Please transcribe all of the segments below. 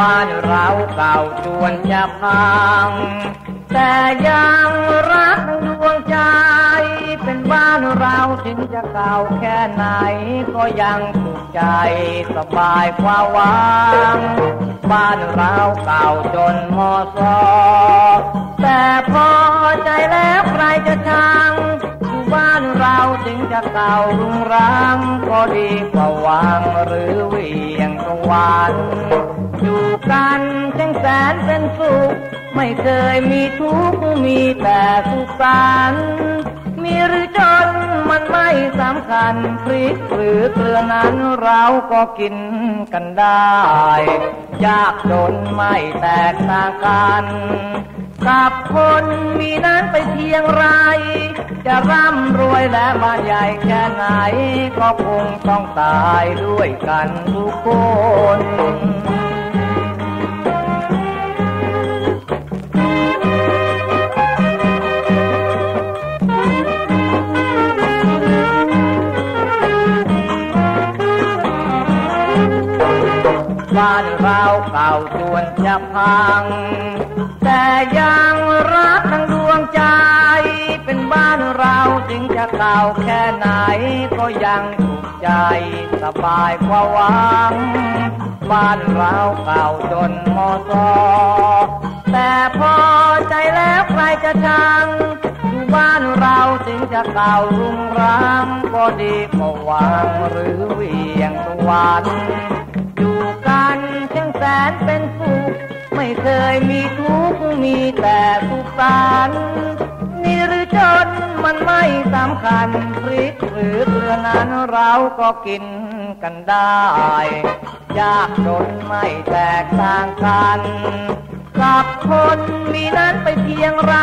บ้านเราเก่าจวนจะพัง แต่ยังรักดวงใจ เป็นบ้านเราถึงจะเก่าแค่ไหน ก็ยังสุขใจสบายกว่าวังบ้านเราเก่าจนมอสอแต่พอใจแล้วใครจะชังอยู่บ้านเราถึงจะเก่ารุงรังก็ดีกว่าวังหรือเวียงสวรรค์ อยู่กันจังแสนเป็นสุข ไม่เคยมีทุกข์มีแต่สุขสันต์มีหรือจนมันไม่สำคัญพริกหรือเกลือนั้นเราก็กินกันได้ ยากจนไม่แตกต่างกันกับคนมีนั้นไปเพียงไร จะร่ำรวยและบ้านใหญ่แค่ไหน ก็คงต้องตายด้วยกันทุกคน บ้านเราเก่าจวนจะพัง แต่ยังรักทั้งดวงใจ เป็นบ้านเราถึงจะเก่าแค่ไหน ก็ยังถูกใจสบายกว่าวัง บ้านเราเก่าจนมอสอแต่พอใจแล้วใครจะชังบ้านเราถึงจะเก่ารุงรังก็ดีกว่าวังหรือเวียงสวร ยมีทุกข์มีแต่สุขสันต์มีหรือจนมันไม่สำคัญพริกหรือเกลือนั้นเราก็กินกันได้ ยากจนไม่แตกต่างกันกับคนมีนั้นไปเพียงไร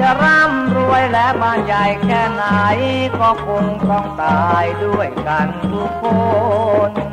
จะร่ำรวยและบ้านใหญ่แค่ไหน ก็คงต้องตายด้วยกันทุกคน